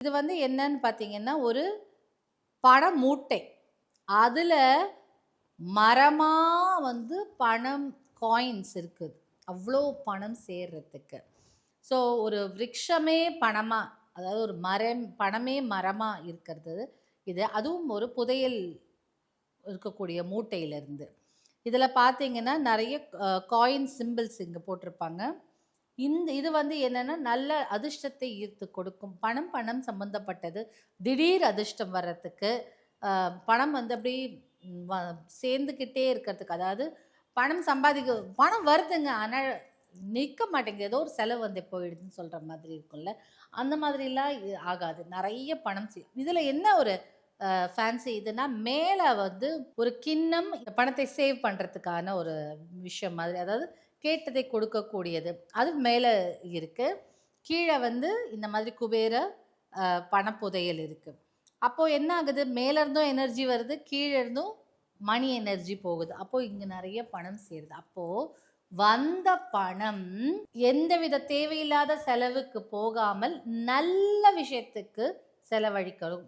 இது வந்து என்னன்னு பார்த்தீங்கன்னா ஒரு பண மூட்டை. அதில் மரமாக வந்து பணம் காயின்ஸ் இருக்குது. அவ்வளோ பணம் சேர்றதுக்கு. ஸோ ஒரு விரக்ஷமே பணமாக அதாவது ஒரு மரம் பணமே மரமாக இருக்கிறது. இது அதுவும் ஒரு புதையல் இருக்கக்கூடிய மூட்டையிலேருந்து. இதில் பார்த்தீங்கன்னா நிறைய காயின் சிம்பிள்ஸ் இங்கே போட்டிருப்பாங்க. இந்த இது வந்து என்னென்னா நல்ல அதிர்ஷ்டத்தை ஈர்த்து கொடுக்கும். பணம் பணம் சம்மந்தப்பட்டது திடீர் அதிர்ஷ்டம் வர்றதுக்கு பணம் வந்து அப்படி வ- சேர்ந்துக்கிட்டே இருக்கிறதுக்கு அதாவது பணம் சம்பாதிக்க பணம் வருதுங்க ஆனால் நிற்க மாட்டேங்குது. ஏதோ ஒரு செலவு வந்து போயிடுதுன்னு சொல்கிற மாதிரி இருக்கும்ல. அந்த மாதிரிலாம் ஆகாது. நிறைய பணம் இதில் என்ன ஒரு ஃபேன்சி இதுனா மேலே வந்து ஒரு கிண்ணம் இந்த பணத்தை சேவ் பண்ணுறதுக்கான ஒரு விஷயம் மாதிரி. அதாவது கேட்டதை கொடுக்கக்கூடியது. அது மேலே இருக்குது கீழே வந்து இந்த மாதிரி குபேர பணப்புதையல் இருக்குது அப்போது என்ன ஆகுது மேலேருந்தும் எனர்ஜி வருது கீழே இருந்தும் மணி எனர்ஜி போகுது. அப்போது இங்கே நிறைய பணம் சேருது. அப்போது வந்த பணம் எந்தவித தேவையில்லாத செலவுக்கு போகாமல் நல்ல விஷயத்துக்கு செலவழிக்கணும்.